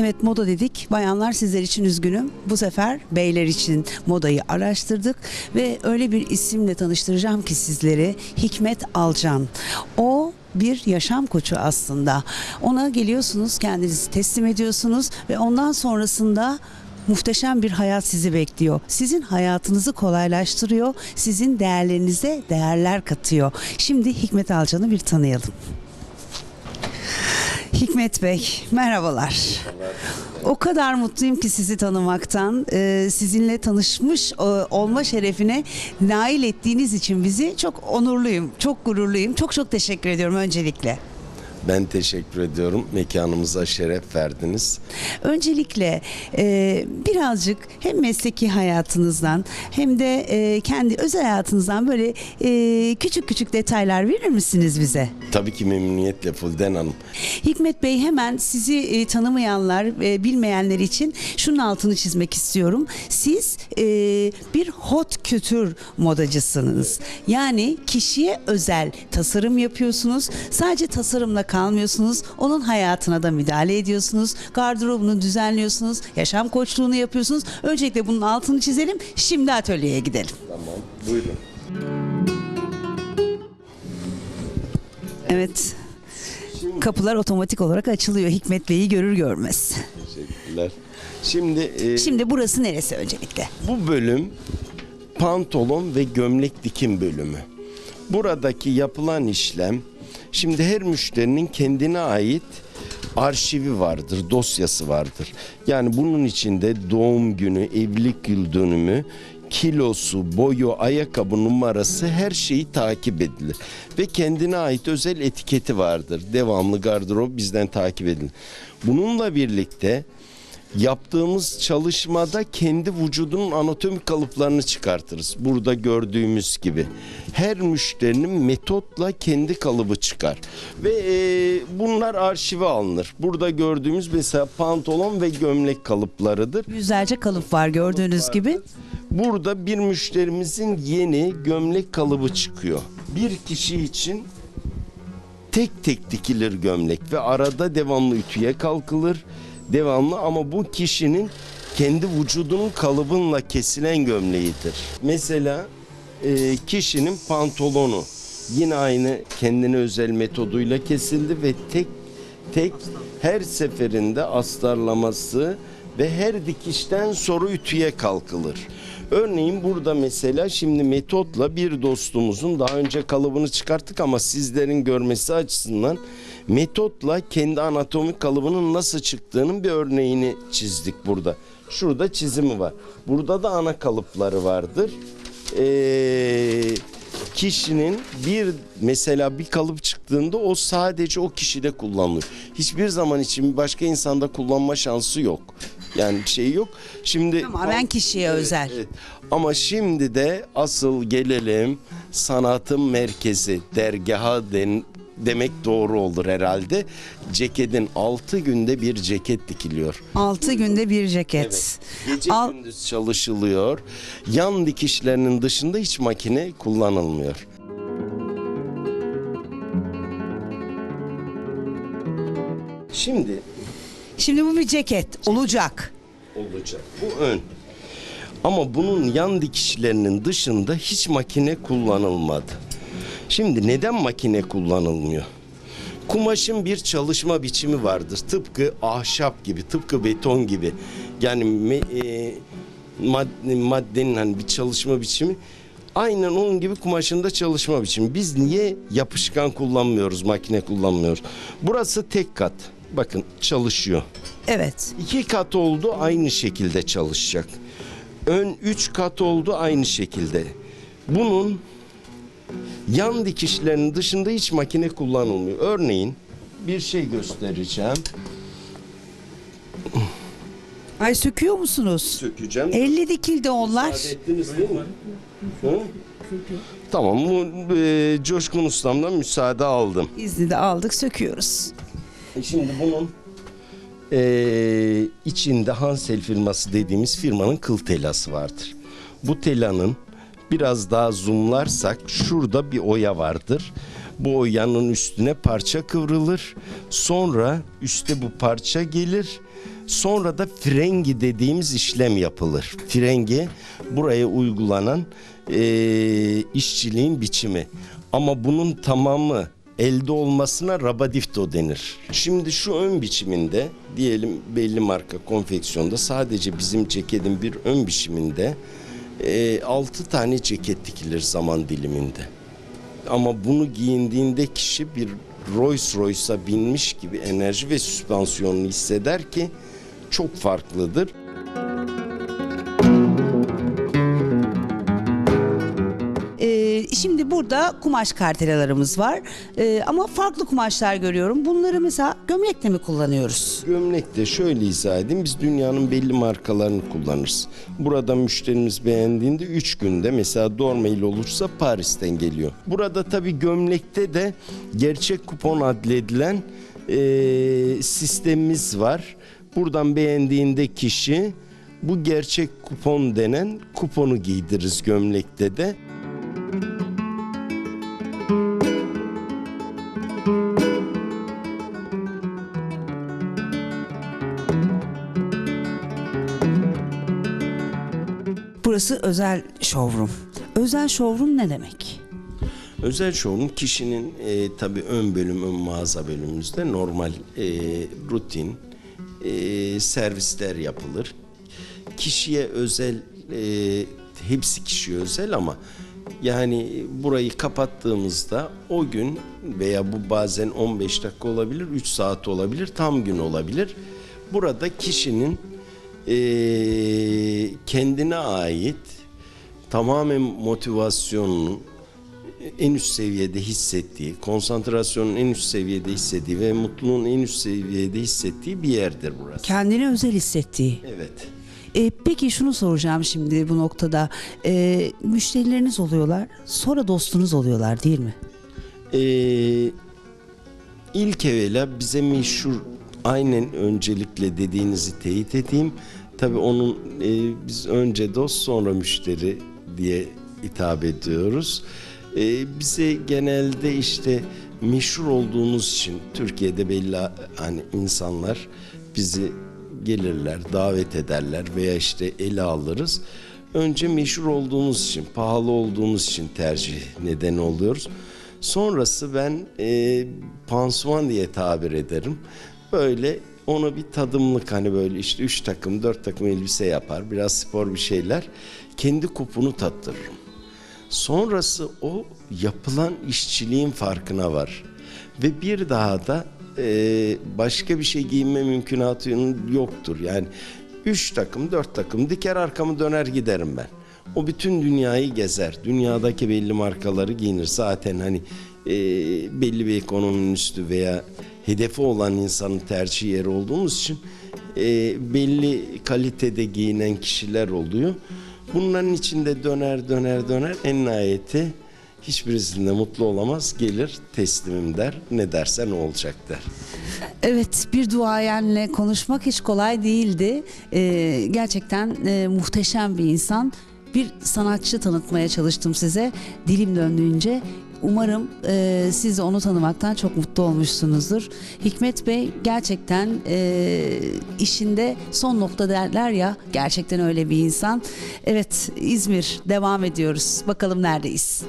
Evet moda dedik. Bayanlar sizler için üzgünüm. Bu sefer beyler için modayı araştırdık ve öyle bir isimle tanıştıracağım ki sizleri Hikmet Alcan. O bir yaşam koçu aslında. Ona geliyorsunuz, kendinizi teslim ediyorsunuz ve ondan sonrasında muhteşem bir hayat sizi bekliyor. Sizin hayatınızı kolaylaştırıyor, sizin değerlerinize değerler katıyor. Şimdi Hikmet Alcan'ı bir tanıyalım. Hikmet Bey, merhabalar. O kadar mutluyum ki sizi tanımaktan, Ee, sizinle tanışmış e, olma şerefine nail ettiğiniz için bizi çok onurluyum, çok gururluyum. Çok çok teşekkür ediyorum öncelikle. Ben teşekkür ediyorum. Mekanımıza şeref verdiniz. Öncelikle e, birazcık hem mesleki hayatınızdan hem de e, kendi özel hayatınızdan böyle e, küçük küçük detaylar verir misiniz bize? Tabii ki memnuniyetle Fulden Hanım. Hikmet Bey hemen sizi e, tanımayanlar, e, bilmeyenler için şunun altını çizmek istiyorum. Siz e, bir hot kültür modacısınız. Yani kişiye özel tasarım yapıyorsunuz. Sadece tasarımla kalmıyorsunuz. Onun hayatına da müdahale ediyorsunuz. Gardırobunu düzenliyorsunuz. Yaşam koçluğunu yapıyorsunuz. Öncelikle bunun altını çizelim. Şimdi atölyeye gidelim. Tamam. Buyurun. Evet. Kapılar otomatik olarak açılıyor Hikmet Bey'i görür görmez. Teşekkürler. Şimdi, e, Şimdi burası neresi öncelikle? bu bölüm pantolon ve gömlek dikim bölümü. Buradaki yapılan işlem şimdi her müşterinin kendine ait arşivi vardır, dosyası vardır. Yani bunun içinde doğum günü, evlilik yıl dönümü, kilosu, boyu, ayakkabı numarası her şeyi takip edilir. Ve kendine ait özel etiketi vardır. Devamlı gardırop bizden takip edilir. Bununla birlikte yaptığımız çalışmada kendi vücudunun anatomik kalıplarını çıkartırız. Burada gördüğümüz gibi. Her müşterinin metotla kendi kalıbı çıkar. Ve e, bunlar arşive alınır. Burada gördüğümüz mesela pantolon ve gömlek kalıplarıdır. Yüzlerce kalıp var gördüğünüz gibi. Burada bir müşterimizin yeni gömlek kalıbı çıkıyor. Bir kişi için tek tek dikilir gömlek ve arada devamlı ütüye kalkılır. Devamlı ama bu kişinin kendi vücudunun kalıbınla kesilen gömleğidir. Mesela e, kişinin pantolonu yine aynı kendine özel metoduyla kesildi ve tek tek her seferinde astarlaması ve her dikişten sonra ütüye kalkılır. Örneğin burada mesela şimdi metotla bir dostumuzun daha önce kalıbını çıkarttık ama sizlerin görmesi açısından metotla kendi anatomik kalıbının nasıl çıktığının bir örneğini çizdik burada. Şurada çizimi var. Burada da ana kalıpları vardır. Ee, kişinin bir mesela bir kalıp çıktığında o sadece o kişide kullanılıyor. Hiçbir zaman için başka insanda kullanma şansı yok. Yani şey yok. Şimdi Tamamen kişiye özel. Evet. Ama şimdi de asıl gelelim sanatın merkezi dergaha den, demek doğru olur herhalde. Ceketin 6 günde bir ceket dikiliyor. 6 günde bir ceket. Gece Al- gündüz çalışılıyor. Yan dikişlerinin dışında hiç makine kullanılmıyor. Şimdi Şimdi bu bir ceket olacak. olacak. Bu ön. Ama bunun yan dikişlerinin dışında hiç makine kullanılmadı. Şimdi neden makine kullanılmıyor? Kumaşın bir çalışma biçimi vardır. Tıpkı ahşap gibi, tıpkı beton gibi. Yani e, mad- maddenin hani bir çalışma biçimi. Aynen onun gibi kumaşında çalışma biçimi. Biz niye yapışkan kullanmıyoruz, makine kullanmıyoruz? Burası tek kat. Bakın çalışıyor. Evet. İki kat oldu aynı şekilde çalışacak. Ön üç kat oldu aynı şekilde. Bunun yan dikişlerinin dışında hiç makine kullanılmıyor. Örneğin bir şey göstereceğim. Ay söküyor musunuz? Sökeceğim. 50 dikildi onlar. Müsaade ettiniz değil mi? Hı? Tamam bu e, Coşkun Ustam'dan müsaade aldım. İzni de aldık söküyoruz. E Şimdi bunun eee, içinde Hansel firması dediğimiz firmanın kıl telası vardır. Bu telanın biraz daha zoomlarsak şurada bir oya vardır. Bu oyanın üstüne parça kıvrılır. Sonra üste bu parça gelir. Sonra da frengi dediğimiz işlem yapılır. Frengi buraya uygulanan eee, işçiliğin biçimi. Ama bunun tamamı elde olmasına rabadifto denir. Şimdi şu ön biçiminde diyelim belli marka konfeksiyonda sadece bizim ceketin bir ön biçiminde 6 tane ceket dikilir zaman diliminde. Ama bunu giyindiğinde kişi bir Rolls Royce'a binmiş gibi enerji ve süspansiyonunu hisseder ki çok farklıdır. Şimdi burada kumaş kartelalarımız var. Ee, ama farklı kumaşlar görüyorum. Bunları mesela gömlekle mi kullanıyoruz? Gömlekte şöyle izah edeyim. Biz dünyanın belli markalarını kullanırız. Burada müşterimiz beğendiğinde 3 günde mesela Dormail olursa Paris'ten geliyor. Burada tabii gömlekte de gerçek kupon adledilen eee, sistemimiz var. Buradan beğendiğinde kişi bu gerçek kupon denen kuponu giydiririz gömlekte de. Burası özel showroom. Özel showroom ne demek? Özel showroom kişinin e, tabii ön bölüm, ön mağaza bölümümüzde normal e, rutin e, servisler yapılır. Kişiye özel, e, hepsi kişiye özel ama yani burayı kapattığımızda o gün veya bu bazen 15 dakika olabilir, 3 saat olabilir, tam gün olabilir. Burada kişinin e, kendine ait tamamen motivasyonunu en üst seviyede hissettiği, konsantrasyonun en üst seviyede hissettiği ve mutluluğun en üst seviyede hissettiği bir yerdir burası. Kendini özel hissettiği. Evet. Ee, peki şunu soracağım şimdi bu noktada. Ee, müşterileriniz oluyorlar, sonra dostunuz oluyorlar değil mi? Ee, ilk evvela bize meşhur aynen öncelikle dediğinizi teyit edeyim. Tabii onun e, biz önce dost sonra müşteri diye hitap ediyoruz. Ee, bize genelde işte meşhur olduğumuz için Türkiye'de belli hani insanlar bizi gelirler, davet ederler veya işte ele alırız. Önce meşhur olduğumuz için, pahalı olduğumuz için tercih nedeni oluyoruz. Sonrası ben e, pansuman diye tabir ederim. Böyle ona bir tadımlık hani böyle işte üç takım, dört takım elbise yapar. Biraz spor bir şeyler. Kendi kupunu tattırırım. Sonrası o yapılan işçiliğin farkına var. Ve bir daha da e, başka bir şey giyinme mümkünatı yoktur. Yani üç takım, dört takım diker arkamı döner giderim ben. O bütün dünyayı gezer. Dünyadaki belli markaları giyinir. Zaten hani e, belli bir ekonominin üstü veya hedefi olan insanın tercih yeri olduğumuz için e, belli kalitede giyinen kişiler oluyor. Bunların içinde döner döner döner en nihayeti hiçbirisinde mutlu olamaz gelir teslimim der ne dersen o olacak der. Evet bir duayenle konuşmak hiç kolay değildi. Ee, gerçekten e, muhteşem bir insan. Bir sanatçı tanıtmaya çalıştım size dilim döndüğünce. Umarım e, siz onu tanımaktan çok mutlu olmuşsunuzdur. Hikmet Bey gerçekten e, işinde son nokta derler ya gerçekten öyle bir insan. Evet İzmir devam ediyoruz. Bakalım neredeyiz?